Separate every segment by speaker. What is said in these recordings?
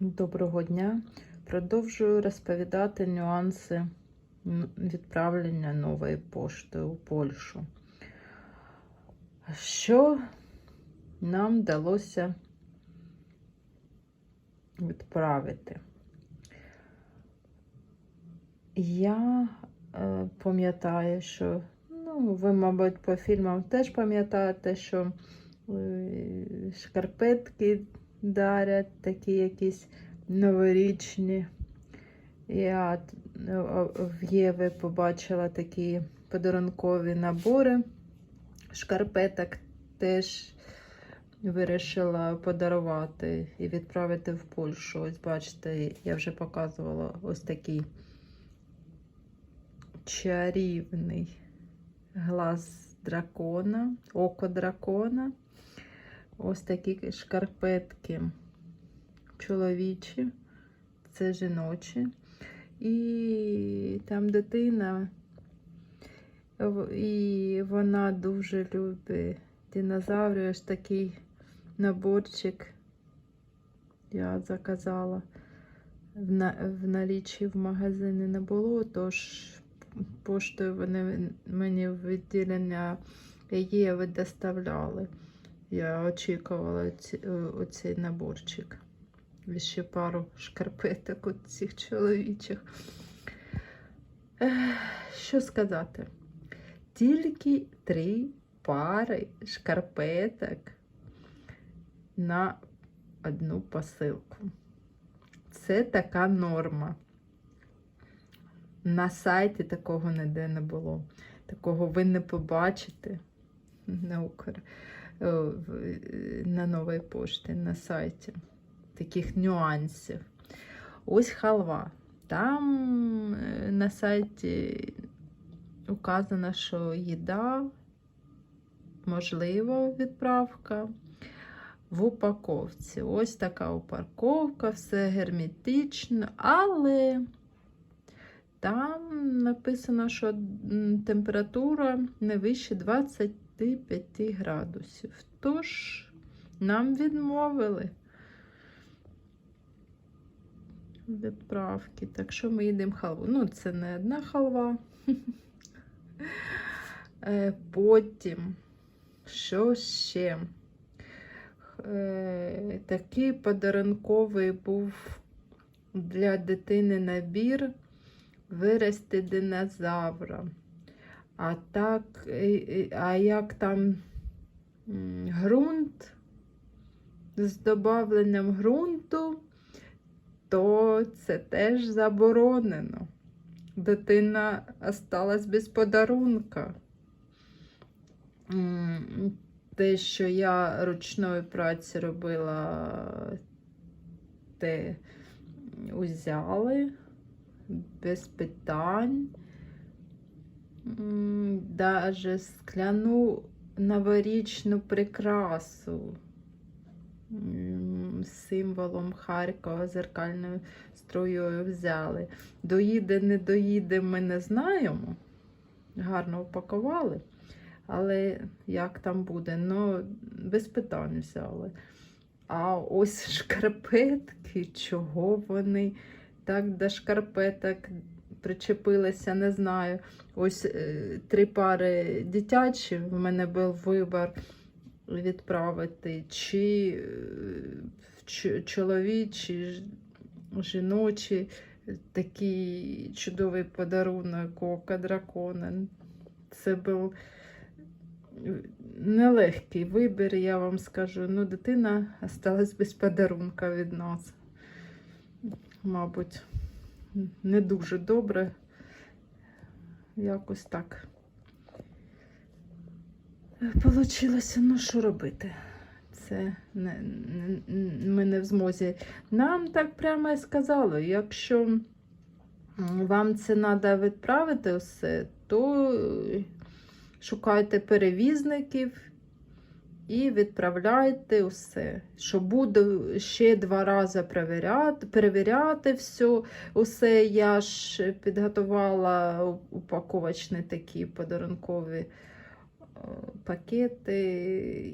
Speaker 1: Доброго дня. Продовжую розповідати нюанси відправлення нової пошти у Польщу. Що нам вдалося відправити? Я е, пам'ятаю, що ну, ви, мабуть, по фільмам теж пам'ятаєте, що е, шкарпетки дарять такі якісь новорічні. Я в Єві побачила такі подарункові набори шкарпеток, теж вирішила подарувати і відправити в Польщу. Ось бачите, я вже показувала ось такий чарівний глаз дракона, око дракона. Ось такі шкарпетки чоловічі, це жіночі. І там дитина, і вона дуже любить динозаврів. Ось такий наборчик я заказала. В, на, в налічі в магазині не було, тож поштою вони мені в відділення Єви доставляли. Я очікувала ці, оцей наборчик. І ще пару шкарпеток от цих чоловічих. Що сказати? Тільки три пари шкарпеток на одну посилку. Це така норма. На сайті такого ніде не було. Такого ви не побачите на Укр е, на новій пошті на сайті. Таких нюансів. Ось халва. Там е, на сайті указано, що їда, можливо, відправка в упаковці. Ось така упаковка, все герметично, але там написано, що температура не вище 25 градусів. Тож нам відмовили відправки. Так що ми їдемо халву. Ну, це не одна халва. Е, Потім, що ще? Е, Такий подарунковий був для дитини набір вирости динозавра. А так, е, е, а як там ґрунт з додавленням ґрунту, то це теж заборонено. Дитина осталась без подарунка. Те, що я ручної праці робила, те узяли без питань. Даже скляну новорічну прикрасу символом Харкова зеркальною струєю взяли. Доїде, не доїде, ми не знаємо. Гарно упакували. Але як там буде? Ну, без питань взяли. А ось шкарпетки, чого вони так до шкарпеток причепилися, не знаю. Ось е, три пари дитячі. В мене був вибір відправити, чи е, чоловічі, жіночі. Такий чудовий подарунок ока дракона. Це був нелегкий вибір, я вам скажу. Ну, дитина осталась без подарунка від нас. Мабуть, не дуже добре. Якось так. Получилося, ну що робити? Це не, не, ми не в змозі. Нам так прямо і сказали, якщо вам це треба відправити все, то шукайте перевізників і відправляйте усе. Що буду ще два рази перевіряти, перевіряти все. Усе я ж підготувала упаковочні такі подарункові е, пакети.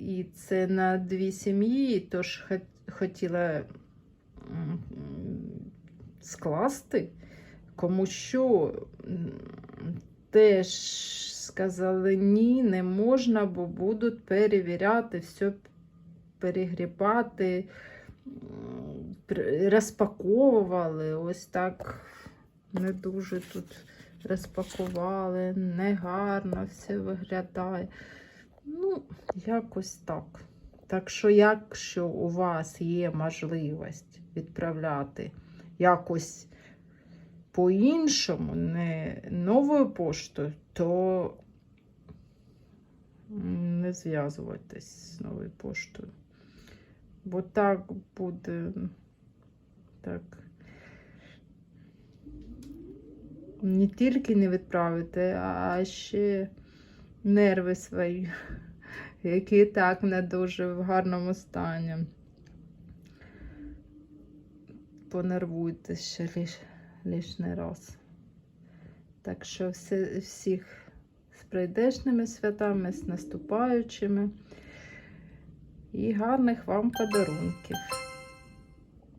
Speaker 1: І це на дві сім'ї, тож хотіла скласти, кому що теж сказали ні, не можна, бо будуть перевіряти, все перегрібати, розпаковували. Ось так не дуже тут розпакували, негарно все виглядає. Ну, якось так. Так що, якщо у вас є можливість відправляти якось по-іншому, не новою поштою, то не зв'язуватись з новою поштою. Бо так буде так. Не тільки не відправити, а ще нерви свої, які так не дуже в гарному стані. Понервуйте ще лиш, лишний раз. Так що все, всіх з прийдешними святами, з наступаючими і гарних вам подарунків.